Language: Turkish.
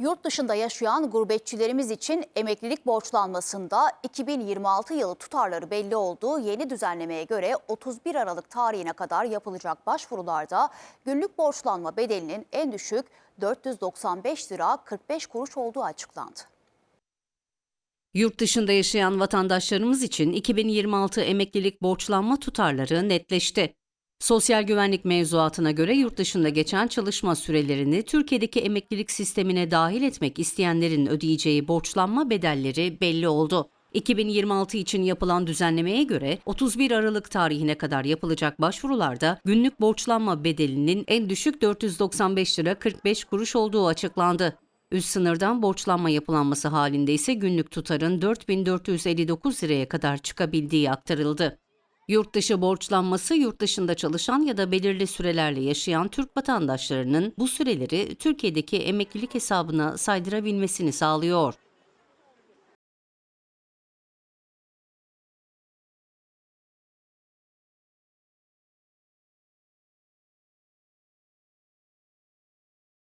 Yurt dışında yaşayan gurbetçilerimiz için emeklilik borçlanmasında 2026 yılı tutarları belli olduğu yeni düzenlemeye göre 31 Aralık tarihine kadar yapılacak başvurularda günlük borçlanma bedelinin en düşük 495 lira 45 kuruş olduğu açıklandı. Yurt dışında yaşayan vatandaşlarımız için 2026 emeklilik borçlanma tutarları netleşti. Sosyal güvenlik mevzuatına göre yurt dışında geçen çalışma sürelerini Türkiye'deki emeklilik sistemine dahil etmek isteyenlerin ödeyeceği borçlanma bedelleri belli oldu. 2026 için yapılan düzenlemeye göre 31 Aralık tarihine kadar yapılacak başvurularda günlük borçlanma bedelinin en düşük 495 lira 45 kuruş olduğu açıklandı. Üst sınırdan borçlanma yapılanması halinde ise günlük tutarın 4459 liraya kadar çıkabildiği aktarıldı. Yurt dışı borçlanması yurt dışında çalışan ya da belirli sürelerle yaşayan Türk vatandaşlarının bu süreleri Türkiye'deki emeklilik hesabına saydırabilmesini sağlıyor.